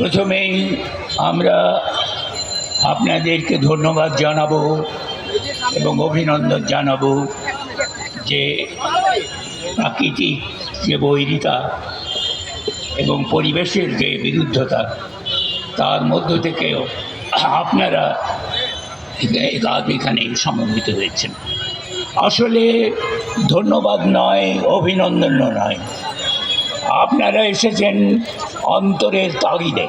প্রথমেই আমরা আপনাদেরকে ধন্যবাদ জানাব এবং অভিনন্দন জানাব যে প্রাকৃতিক যে বৈরিতা এবং পরিবেশের যে বিরুদ্ধতা, তার মধ্য থেকেও আপনারা এখানে সমন্বিত হয়েছেন। আসলে ধন্যবাদ নয়, অভিনন্দনও নয়। আপনারা এসেছেন অন্তরের তাগিদে।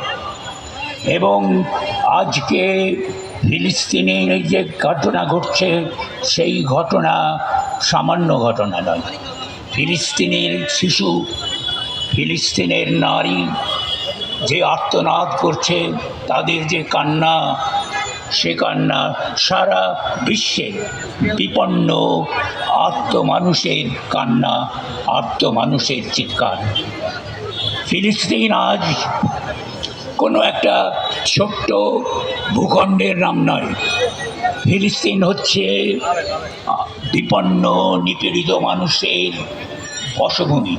এবং আজকে ফিলিস্তিনের যে ঘটনা ঘটছে, সেই ঘটনা সামান্য ঘটনা নয়। ফিলিস্তিনের শিশু, ফিলিস্তিনের নারী যে আত্মনাদ করছে, তাদের যে কান্না, সে কান্না সারা বিশ্বে বিপন্ন আর্ত মানুষের কান্না, আত্মমানুষের চিৎকার। ফিলিস্তিন আজ কোনো একটা ছোট্ট ভূখণ্ডের নাম নয়। ফিলিস্তিন হচ্ছে বিপন্ন, নিপীড়িত মানুষের বসভূমি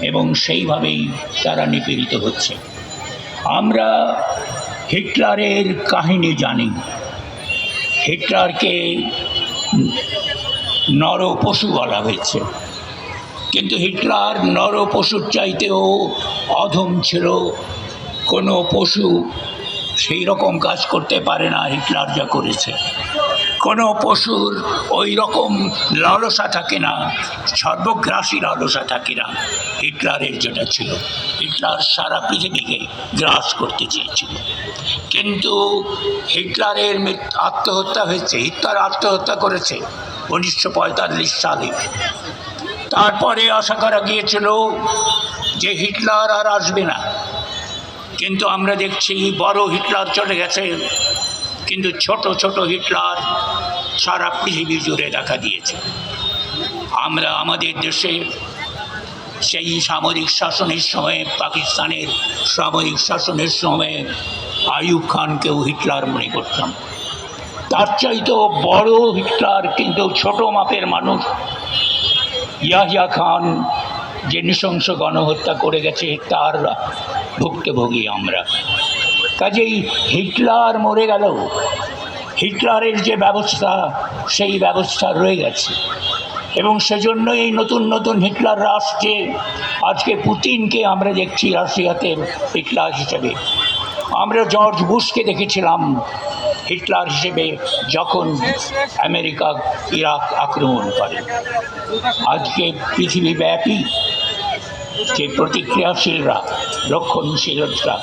এবং সেইভাবেই তারা নিপীড়িত হচ্ছে। আমরা হিটলারের কাহিনী জানি। হিটলারকে নর পশু বলা হয়েছে। কিন্তু হিটলার নর পশুর চাইতেও অধম ছিল। কোনো পশু সেই রকম কাজ করতে পারে না হিটলার যা করেছে। কোনো পশুর ওই রকম লালসা থাকে না, সর্বগ্রাসী লালসা থাকে না। হিটলারের যেটা ছিল, হিটলার সারা পৃথিবীকে গ্রাস করতে চেয়েছিল। কিন্তু হিটলারের আত্মহত্যা হয়েছে, হিটলার আত্মহত্যা করেছে উনিশশো পঁয়তাল্লিশ সালে। তারপরে আশা করা গিয়েছিল যে হিটলার আর আসবে না। কিন্তু আমরা দেখছি বড় হিটলার চলে গেছে, কিন্তু ছোট ছোট হিটলার সারা পৃথিবী জুড়ে দেখা দিয়েছে। আমরা আমাদের দেশে সেই সামরিক শাসনের সময়ে, পাকিস্তানের সামরিক শাসনের সময়ে আইয়ুব খানকেও হিটলার মনে করতাম। তার চাইতেও বড় হিটলার, কিন্তু ছোট মাপের মানুষ ইয়াহিয়া খান যে নৃশংস গণহত্যা করে গেছে, তার ভুক্তভোগী আমরা। কাজেই হিটলার মরে গেল। হিটলারের যে ব্যবস্থা, সেই ব্যবস্থা রয়ে গেছে। এবং সেজন্য এই নতুন নতুন হিটলাররা আসছে। আজকে পুতিনকে আমরা দেখছি রাশিয়াতে হিটলার হিসেবে। আমরা জর্জ বুশকে দেখেছিলাম। হিটলার হিসেবে যখন আমেরিকা, ইরাক আক্রমণ করে, আজকে পৃথিবীব্যাপী যে প্রতিক্রিয়াশীলরা, রক্ষণশীলরা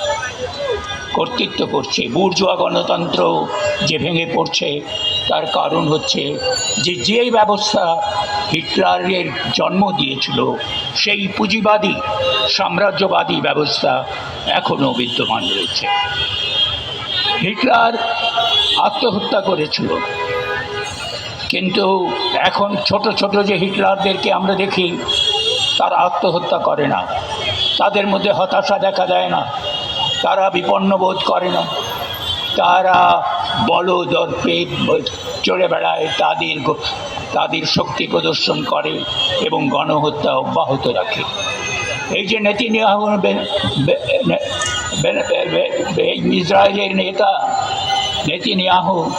কর্তৃত্ব করছে, বুর্জুয়া গণতন্ত্র যে ভেঙে পড়ছে, তার কারণ হচ্ছে যে যে ব্যবস্থা হিটলারের জন্ম দিয়েছিল, সেই পুঁজিবাদী, সাম্রাজ্যবাদী ব্যবস্থা এখনও বিদ্যমান রয়েছে। হিটলার আত্মহত্যা করেছিল। কিন্তু এখন ছোট ছোট যে হিটলারদেরকে আমরা দেখি, তারা আত্মহত্যা করে না। তাদের মধ্যে হতাশা দেখা দেয় না। তারা বিপন্ন বোধ করে না। তারা বল দর্পে চড়ে বেড়ায়, তাদের তাদের শক্তি প্রদর্শন করে এবং গণহত্যা অব্যাহত রাখে। এই যে নেতিনিয়াহু ইসরায়েলের নেতা নেতিনিয়াহু,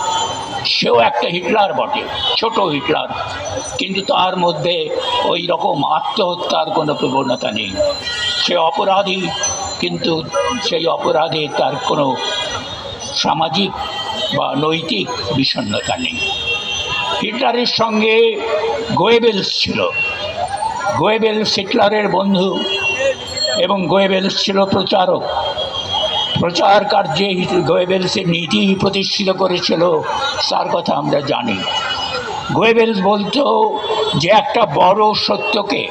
সেও একটা হিটলার বটে, ছোট হিটলার। কিন্তু তার মধ্যে ওই রকম আত্মহত্যার কোনো প্রবণতা নেই। সে অপরাধী, কিন্তু সেই অপরাধে তার কোনো সামাজিক বা নৈতিক বিষণ্ণতা নেই। হিটলারের সঙ্গে গোয়েবেলস ছিল। গোয়েবেলস হিটলারের বন্ধু এবং গোয়েবেলস ছিল প্রচারক। প্রচার কার্যে গোয়েবেলসের নীতি প্রতিষ্ঠিত করেছিল, তার কথা আমরা জানি। গোয়েবেলস বলতো যে একটা বড় সত্যকে,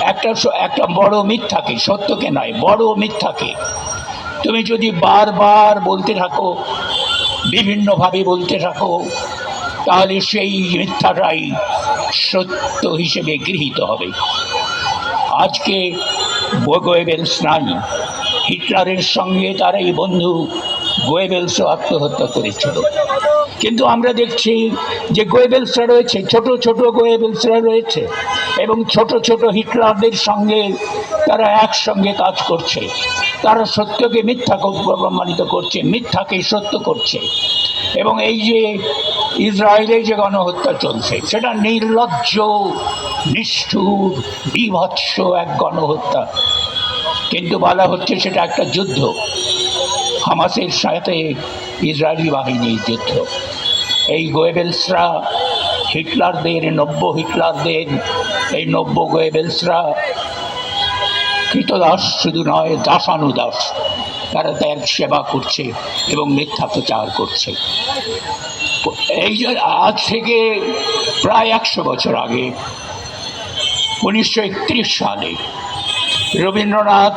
একটা একটা বড় মিথ্যাকে, সত্যকে নয়, বড় মিথ্যাকে। তুমি যদি বারবার বলতে থাকো, বিভিন্নভাবে বলতে থাকো, তাহলে সেই মিথ্যাটাই সত্য হিসেবে গৃহীত হবে। আজকে গোয়েবেলস স্নান। হিটলারের সঙ্গে তার এই বন্ধু গোয়েবেলসও আত্মহত্যা করেছিল। কিন্তু আমরা দেখছি যে গোয়েবেলসরা রয়েছে, ছোট ছোট গোয়েবেলসরা রয়েছে এবং ছোট ছোট হিটলারদের সঙ্গে তারা একসঙ্গে কাজ করছে। তারা সত্যকে মিথ্যা ক- প্রমাণিত করছে, মিথ্যাকে সত্য করছে। এবং এই যে ইসরায়েলে যে গণহত্যা চলছে, সেটা নির্লজ্জ, নিষ্ঠুর, বিভৎস এক গণহত্যা। কিন্তু বলা হচ্ছে সেটা একটা যুদ্ধ। হামাসের সাথে ইসরায়েলি বাহিনীর যুদ্ধ। এই গোয়েবেলসরা হিটলারদের, নব্য হিটলারদের, এই নব্য গোয়েবেলসরা কৃতদাস শুধু নয়, দাসানুদাস, তারা তার সেবা করছে এবং মিথ্যা প্রচার করছে। এই যে আজ থেকে প্রায় একশো বছর আগে, উনিশশো একত্রিশ সালে রবীন্দ্রনাথ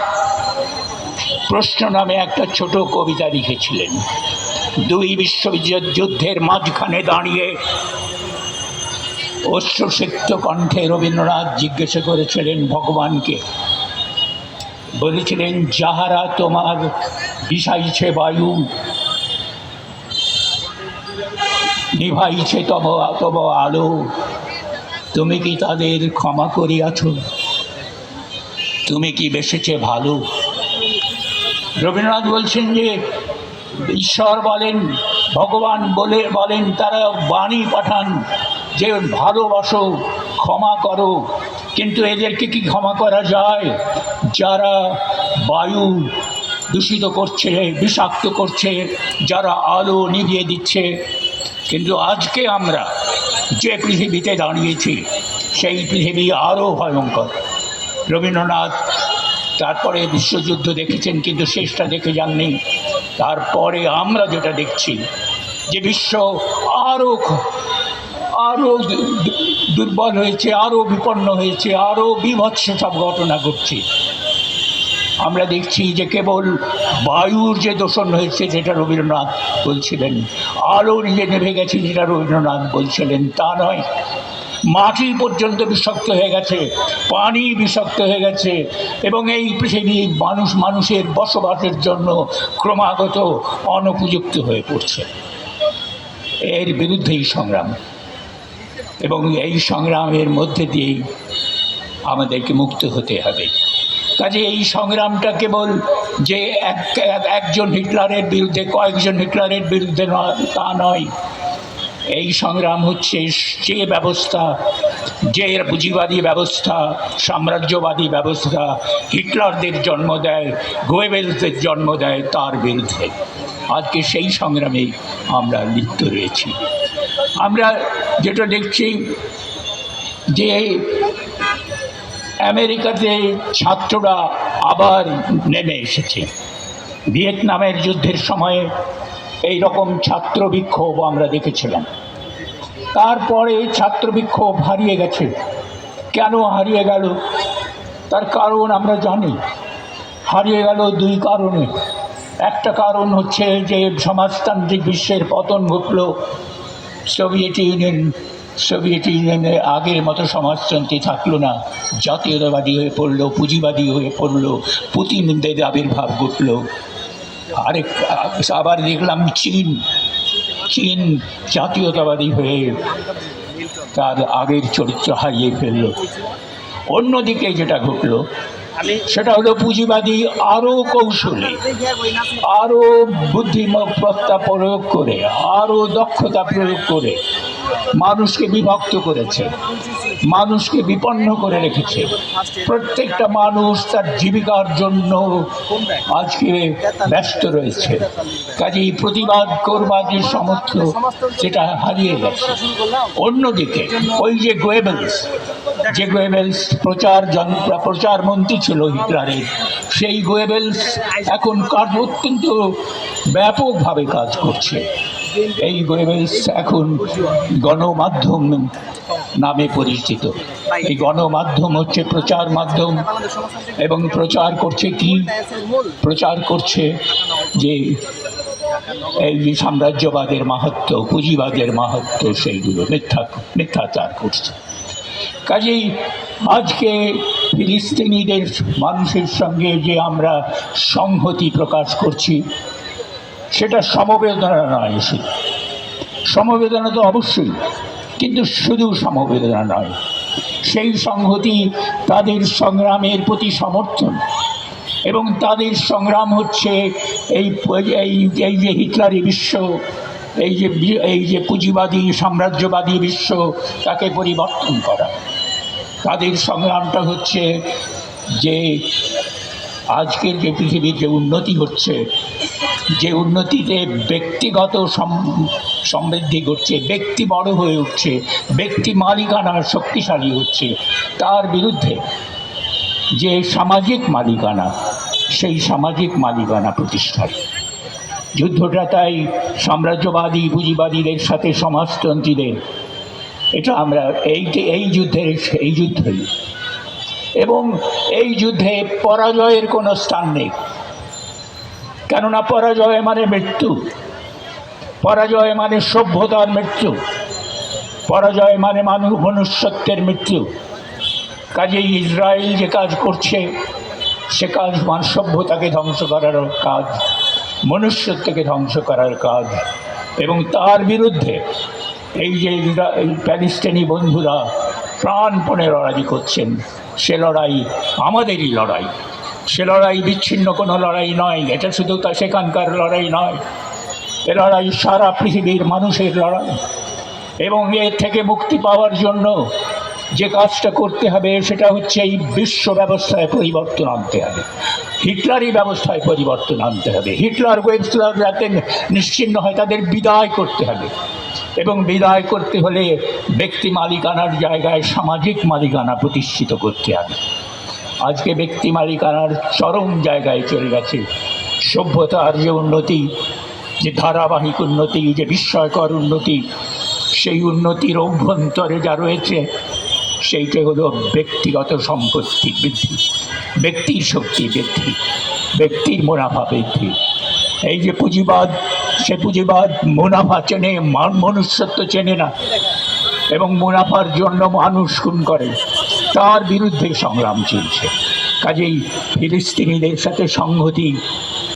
প্রশ্ন নামে একটা ছোট কবিতা লিখেছিলেন। দুই বিশ্বযুদ্ধের মাঝখানে দাঁড়িয়ে অশ্রুসিক্ত কণ্ঠে রবীন্দ্রনাথ জিজ্ঞাসা করেছিলেন ভগবানকে। বলেছিলেন, যাহারা তোমার বিষাইছে বায়ু, নিভাইছে তব তব আলো, তুমি কি তাদের ক্ষমা করিয়াছ? তুমি কি বেসেছে ভালো? রবীন্দ্রনাথ বলছেন যে ঈশ্বর বলেন, ভগবান বলে, বলেন, তারা বাণী পাঠান যে ভালোবাসো, ক্ষমা করো। কিন্তু এদেরকে কি ক্ষমা করা যায়? যারা বায়ু দূষিত করছে, বিষাক্ত করছে, যারা আলো নিভিয়ে দিচ্ছে, কিন্তু আজকে আমরা যে পৃথিবীতে দাঁড়িয়েছি, সেই পৃথিবী আরও ভয়ঙ্কর। রবীন্দ্রনাথ তারপরে বিশ্বযুদ্ধ দেখেছেন, কিন্তু শেষটা দেখে যাননি। তারপরে আমরা যেটা দেখছি, যে বিশ্ব আরও আরও দুর্বল হয়েছে আরও বিপন্ন হয়েছে আরও বিভৎস সব ঘটনা ঘটছে। আমরা দেখছি যে কেবল বায়ুর যে দূষণ হয়েছে, যেটা রবীন্দ্রনাথ বলছিলেন আলো যে নেভে গেছে, যেটা রবীন্দ্রনাথ বলছিলেন, তা নয়। মাটি পর্যন্ত বিষাক্ত হয়ে গেছে, পানি বিষাক্ত হয়ে গেছে, এবং এই পৃথিবী মানুষ, মানুষের বসবাসের জন্য ক্রমাগত অনুপযুক্ত হয়ে পড়ছে। এর বিরুদ্ধেই সংগ্রাম। এবং এই সংগ্রামের মধ্যে দিয়েই আমাদেরকে মুক্ত হতে হবে। কাজে এই সংগ্রামটা কেবল যে এক, এক- একজন হিটলারের বিরুদ্ধে, কয়েকজন হিটলারের বিরুদ্ধে নয়, তা নয় এই সংগ্রাম হচ্ছে যে ব্যবস্থা যে পুঁজিবাদী ব্যবস্থা, সাম্রাজ্যবাদী ব্যবস্থা, হিটলারদের জন্ম দেয় গোয়েবেলসদের জন্ম দেয় তার বিরুদ্ধে। আজকে সেই সংগ্রামেই আমরা লিপ্ত রয়েছি। আমরা যেটা দেখছি যে আমেরিকাতে ছাত্ররা আবার নেমে এসেছে। ভিয়েতনামের যুদ্ধের সময়ে এই রকম ছাত্র বিক্ষোভ আমরা দেখেছিলাম। তারপরে ছাত্র বিক্ষোভ হারিয়ে গেছে। কেন হারিয়ে গেল? তার কারণ আমরা জানি। হারিয়ে গেল দুই কারণে। একটা কারণ হচ্ছে যে সমাজতান্ত্রিক বিশ্বের পতন ঘটল। সোভিয়েত ইউনিয়ন, সোভিয়েত ইউনিয়নের আগের মতো সমাজতন্ত্রী থাকল না। জাতীয়তাবাদী হয়ে পড়ল, পুঁজিবাদী হয়ে পড়ল। পুতিনদের আবির্ভাব ঘটল। আরেক আবার দেখলাম চীন চীন জাতীয়তাবাদী হয়ে তার আগের চরিত্র হারিয়ে ফেলল। অন্যদিকে যেটা ঘটলো, সেটা হলো পুঁজিবাদী আরও কৌশলে আরও বুদ্ধিমত্তা প্রয়োগ করে আরও দক্ষতা প্রয়োগ করে মানুষকে বিভক্ত করেছে। মানুষকে বিপন্ন করে রেখেছে। প্রত্যেকটা মানুষ তার জীবিকার জন্য আজকে ব্যস্ত রয়েছে। কাজেই প্রতিবাদ করবার যে সামর্থ্য, সেটা হারিয়ে গেছে। অন্যদিকে, ওই যে গোয়েবেলস যে গোয়েবেলস প্রচার প্রচার মন্ত্রী ছিল হিটলারের, সেই গোয়েবেলস এখন কাজ অত্যন্ত ব্যাপকভাবে কাজ করছে। এই গোয়েবেলস এখন গণমাধ্যম নামে পরিচিত। এই গণমাধ্যম হচ্ছে প্রচার মাধ্যম এবং প্রচার করছে কি? প্রচার করছে যে এই যে সাম্রাজ্যবাদের মাহাত্ম, পুঁজিবাদের মাহাত্ম, সেইগুলো মিথ্যা, মিথ্যাচার করছে। কাজেই আজকে ফিলিস্তিনিদের মানুষের সঙ্গে যে আমরা সংহতি প্রকাশ করছি, সেটা সমবেদনা নয় সমবেদনা তো অবশ্যই। কিন্তু শুধু সমবেদনা নয়, সেই সংহতি তাদের সংগ্রামের প্রতি সমর্থন। এবং তাদের সংগ্রাম হচ্ছে এই এই যে হিটলারি বিশ্ব, এই যে এই যে পুঁজিবাদী, সাম্রাজ্যবাদী বিশ্ব, তাকে পরিবর্তন করা। তাদের সংগ্রামটা হচ্ছে যে আজকের যে পৃথিবীর যে উন্নতি হচ্ছে, যে উন্নতিতে ব্যক্তিগত সম- সমৃদ্ধি ঘটছে, ব্যক্তি বড় হয়ে উঠছে, ব্যক্তি মালিকানা শক্তিশালী হচ্ছে, তার বিরুদ্ধে যে সামাজিক মালিকানা, সেই সামাজিক মালিকানা প্রতিষ্ঠার। যুদ্ধটা তাই সাম্রাজ্যবাদী, পুঁজিবাদীদের সাথে সমাজতন্ত্রীদের, এটা আমরা এই এই যুদ্ধের, এই যুদ্ধই। এবং এই যুদ্ধে পরাজয়ের কোনো স্থান নেই। কেননা পরাজয় মানে মৃত্যু। পরাজয় মানে সভ্যতার মৃত্যু। পরাজয় মানে মানুষ মনুষ্যত্বের মৃত্যু। কাজেই ইসরায়েল যে কাজ করছে, সে কাজ মান, সভ্যতাকে ধ্বংস করার কাজ, মনুষ্যত্বকে ধ্বংস করার কাজ। এবং তার বিরুদ্ধে এই যে প্যালেস্টাইনি বন্ধুরা প্রাণপণে লড়াই করছেন। সে লড়াই আমাদেরই লড়াই। সে লড়াই বিচ্ছিন্ন কোনো লড়াই নয়। এটা শুধু তা সেখানকার লড়াই নয়। এ লড়াই সারা পৃথিবীর মানুষের লড়াই। এবং এর থেকে মুক্তি পাওয়ার জন্য যে কাজটা করতে হবে, সেটা হচ্ছে এই বিশ্ব ব্যবস্থায় পরিবর্তন আনতে হবে। হিটলারই ব্যবস্থায় পরিবর্তন আনতে হবে। হিটলার ওয়েবসলার যাতে নিশ্চিন্ন হয়, তাদের বিদায় করতে হবে। এবং বিদায় করতে হলে ব্যক্তি মালিকানার জায়গায় সামাজিক মালিকানা প্রতিষ্ঠিত করতে হবে। আজকে ব্যক্তি মালিকানার চরম জায়গায় চলে গেছে। সভ্যতার যে উন্নতি, যে ধারাবাহিক উন্নতি, যে বিস্ময়কর উন্নতি, সেই উন্নতির অভ্যন্তরে যা রয়েছে, সেইটা হলো ব্যক্তিগত সম্পত্তি বৃদ্ধি, ব্যক্তির শক্তি বৃদ্ধি, ব্যক্তির মুনাফা বৃদ্ধি। এই যে পুঁজিবাদ সে পুঁজিবাদ, মুনাফা চেনে, মান- মনুষ্যত্ব চেনে না। এবং মুনাফার জন্য মানুষ খুন করে। তার বিরুদ্ধে সংগ্রাম চলছে। কাজেই ফিলিস্তিনিদের সাথে সংহতি